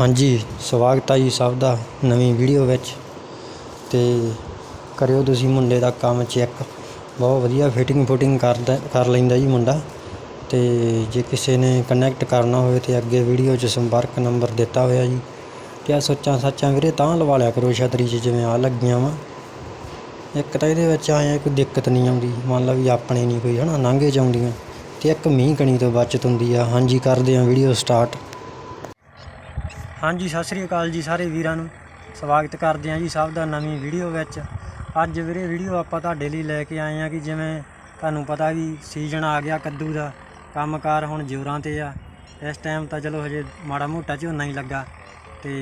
ਹਾਂਜੀ, ਸਵਾਗਤ ਹੈ ਜੀ ਸਭ ਦਾ ਨਵੀਂ ਵੀਡੀਓ ਵਿੱਚ। ਤੇ ਕਰਿਓ ਤੁਸੀਂ ਮੁੰਡੇ ਦਾ ਕੰਮ ਚੈੱਕ। ਬਹੁਤ ਵਧੀਆ ਫਿਟਿੰਗ ਫੁਟਿੰਗ ਕਰਦਾ, ਕਰ ਲੈਂਦਾ ਜੀ ਮੁੰਡਾ। ਤੇ ਜੇ ਕਿਸੇ ਨੇ ਕਨੈਕਟ ਕਰਨਾ ਹੋਵੇ ਤੇ ਅੱਗੇ ਵੀਡੀਓ 'ਚ ਸੰਪਰਕ ਨੰਬਰ ਦਿੱਤਾ ਹੋਇਆ ਜੀ। ਤੇ ਆ ਸੋਚਾਂ ਸੱਚਾਂ ਵੀਰੇ ਤਾਂ ਲਵਾ ਲਿਆ ਕਰੋ ਛਤਰੀ 'ਚ ਜਿਵੇਂ ਆ ਲੱਗੀਆਂ ਵਾ। ਇੱਕ ਤਾਂ ਇਹਦੇ ਵਿੱਚ ਆਇਆ ਕੋਈ ਦਿੱਕਤ ਨਹੀਂ ਆਉਂਦੀ। ਮੰਨ ਲਓ ਵੀ ਆਪਣੇ ਨਹੀਂ ਕੋਈ ਹਨਾ ਲਾਂਘੇ ਚ ਆਉਂਦੀਆਂ। ਤੇ ਇੱਕ ਮੀਂਹ ਕਣੀ ਤੋਂ ਬਚਤ ਹੁੰਦੀ ਆ। ਹਾਂਜੀ, ਕਰਦੇ ਆ ਵੀਡੀਓ ਸਟਾਰਟ ਹਾਂਜੀ, ਸਤਿ ਸ੍ਰੀ ਅਕਾਲ ਜੀ ਸਾਰੇ ਵੀਰਾਂ ਨੂੰ। ਸਵਾਗਤ ਕਰਦੇ ਹਾਂ ਜੀ ਸਭ ਦਾ ਨਵੀਂ ਵੀਡੀਓ ਵਿੱਚ। ਅੱਜ ਵੀਰੇ ਵੀਡੀਓ ਆਪਾਂ ਤੁਹਾਡੇ ਲਈ ਲੈ ਕੇ ਆਏ ਹਾਂ ਕਿ ਜਿਵੇਂ ਤੁਹਾਨੂੰ ਪਤਾ ਵੀ ਸੀਜ਼ਨ ਆ ਗਿਆ ਕੱਦੂ ਦਾ, ਕੰਮਕਾਰ ਹੁਣ ਜ਼ੋਰਾਂ ਤੇ ਆ। ਇਸ ਟਾਈਮ ਤਾਂ ਚਲੋ ਹਜੇ ਮਾੜਾ ਮੋਟਾ ਝੋਨਾ ਹੀ ਲੱਗਾ। ਤੇ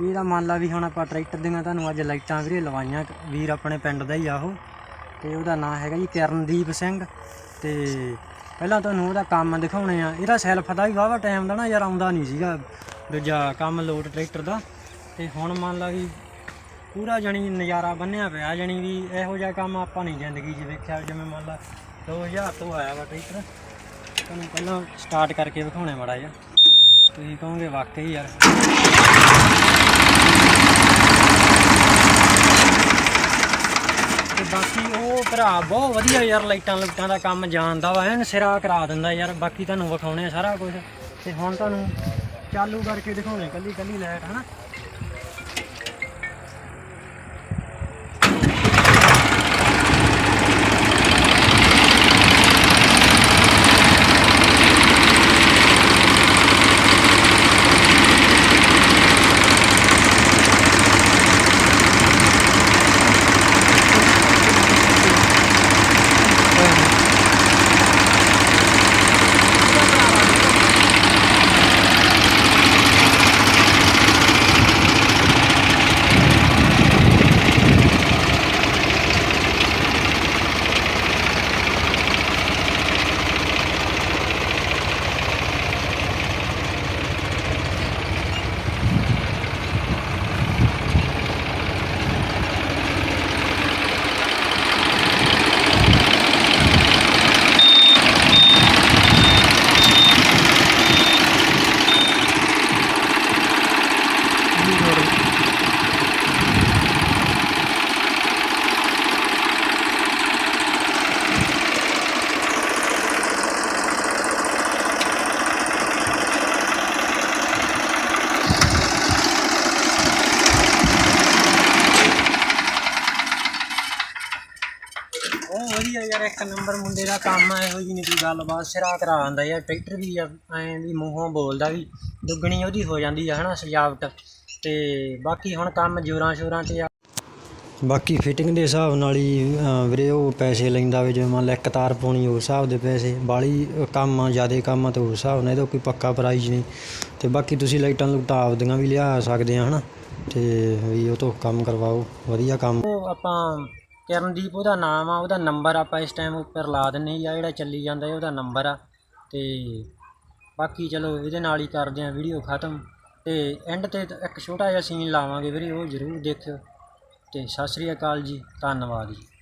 ਇਹਦਾ ਮੰਨ ਲਾ ਵੀ ਹੁਣ ਆਪਾਂ ਟਰੈਕਟਰ ਦੀਆਂ ਤੁਹਾਨੂੰ ਅੱਜ ਲਾਈਟਾਂ ਵੀਰੇ ਲਵਾਈਆਂ, ਵੀਰ ਆਪਣੇ ਪਿੰਡ ਦਾ ਹੀ ਆ ਉਹ। ਤੇ ਉਹਦਾ ਨਾਮ ਹੈਗਾ ਜੀ ਕਰਨਦੀਪ ਸਿੰਘ। ਤੇ ਪਹਿਲਾਂ ਤੁਹਾਨੂੰ ਉਹਦਾ ਕੰਮ ਦਿਖਾਉਣੇ ਆ ਇਹਦਾ ਸੈਲਫ ਦਾ ਵੀ ਵਾਹਵਾ ਟਾਈਮ ਦਾ ਨਾ ਯਾਰ ਆਉਂਦਾ ਨਹੀਂ ਸੀਗਾ। ਦੂਜਾ ਕੰਮ ਲੋਡ ਟਰੈਕਟਰ ਦਾ। ਤੇ ਹੁਣ ਮੰਨ ਲਾ ਵੀ ਪੂਰਾ ਜਣੀ ਨਜ਼ਾਰਾ ਬੰਨਿਆ ਪਿਆ, ਜਣੀ ਵੀ ਇਹੋ ਜਿਹਾ ਕੰਮ ਆਪਾਂ ਨਹੀਂ ਜ਼ਿੰਦਗੀ 'ਚ ਵੇਖਿਆ। ਜਿਵੇਂ ਮੰਨ ਲਾ 2000 ਤੋਂ ਆਇਆ ਵਾ ਟਰੈਕਟਰ, ਤੁਹਾਨੂੰ ਪਹਿਲਾਂ ਸਟਾਰਟ ਕਰਕੇ ਵਿਖਾਉਣੇ ਮੜਾ ਜਿਹਾ। ਤੁਸੀਂ ਕਹੋਗੇ ਵਾਕਈ ਯਾਰ। ਤੇ ਬਾਕੀ ਉਹ ਭਰਾ ਬਹੁਤ ਵਧੀਆ ਯਾਰ, ਲਾਈਟਾਂ ਲੁੱਟਾਂ ਦਾ ਕੰਮ ਜਾਣਦਾ ਵਾ, ਐਨ ਸਿਰਾ ਕਰਾ ਦਿੰਦਾ ਯਾਰ। ਬਾਕੀ ਤੁਹਾਨੂੰ ਵਿਖਾਉਣੇ ਆ ਸਾਰਾ ਕੁਝ ਤੇ ਹੁਣ ਤੁਹਾਨੂੰ ਚਾਲੂ ਕਰਕੇ ਦਿਖਾਉਣੇ ਕੱਲੀ ਕੱਲੀ ਲਾਈਟ ਹਨਾ ਉਹ ਵਧੀਆ ਯਾਰ ਇੱਕ ਨੰਬਰ ਮੁੰਡੇ ਦਾ ਕੰਮ ਆ ਇਹੋ ਜਿਹੀ ਨਹੀਂ ਕੋਈ ਗੱਲਬਾਤ ਸਿਰਾ ਕਰਾ ਆਂਦਾ ਯਾਰ ਟਰੈਕਟਰ ਵੀ ਐਂ ਵੀ ਮੂੰਹੋਂ ਬੋਲਦਾ ਵੀ ਦੁੱਗਣੀ ਉਹਦੀ ਹੋ ਜਾਂਦੀ ਆ ਹਨਾ ਸਜਾਵਟ। ਤੇ ਬਾਕੀ ਹੁਣ ਕੰਮ ਜੋਰਾਂ ਸ਼ੋਰਾਂ ਤੇ ਆ। ਬਾਕੀ ਫਿਟਿੰਗ ਦੇ ਹਿਸਾਬ ਨਾਲ ਹੀ ਵੀਰੇ ਉਹ ਪੈਸੇ ਲੈਂਦਾ ਵੇ ਜਿਵੇਂ ਮੰਨ ਲਾ ਇੱਕ ਤਾਰ ਪਾਉਣੀ ਉਸ ਹਿਸਾਬ ਦੇ ਪੈਸੇ ਬਾਲੀ ਕੰਮ ਆ ਜ਼ਿਆਦੇ ਕੰਮ ਆ ਤੇ ਉਸ ਹਿਸਾਬ ਨਾਲ ਇਹਦਾ ਕੋਈ ਪੱਕਾ ਪ੍ਰਾਈਜ਼ ਨਹੀਂ। ਤੇ ਬਾਕੀ ਤੁਸੀਂ ਲਾਈਟਾਂ ਲੂਟਾਂ ਆਪਦੀਆਂ ਵੀ ਲਿਆ ਸਕਦੇ ਆ ਹਨਾ। ਤੇ ਵੀ ਉਹ ਤੋਂ ਕੰਮ ਕਰਵਾਓ ਵਧੀਆ ਕੰਮ। ਆਪਾਂ ਕਰਨਦੀਪ, ਉਹਦਾ ਨਾਮ ਆ, ਉਹਦਾ ਨੰਬਰ ਆਪਾਂ ਇਸ ਟਾਈਮ ਉੱਪਰ ਲਾ ਦਿੰਨੇ ਆ ਜਿਹੜਾ ਚੱਲੀ ਜਾਂਦਾ ਹੈ ਉਹਦਾ ਨੰਬਰ ਆ। ਤੇ ਬਾਕੀ ਚਲੋ, ਇਹਦੇ ਨਾਲ ਹੀ ਕਰਦੇ ਆ ਵੀਡੀਓ ਖਤਮ। ਤੇ ਐਂਡ ਤੇ ਇੱਕ ਛੋਟਾ ਜਿਹਾ ਸੀਨ ਲਾਵਾਂਗੇ ਵੀਰੇ, ਉਹ ਜ਼ਰੂਰ ਦੇਖਿਓ। ਤੇ ਸਤਿ ਸ੍ਰੀ ਅਕਾਲ ਜੀ, ਧੰਨਵਾਦ ਜੀ।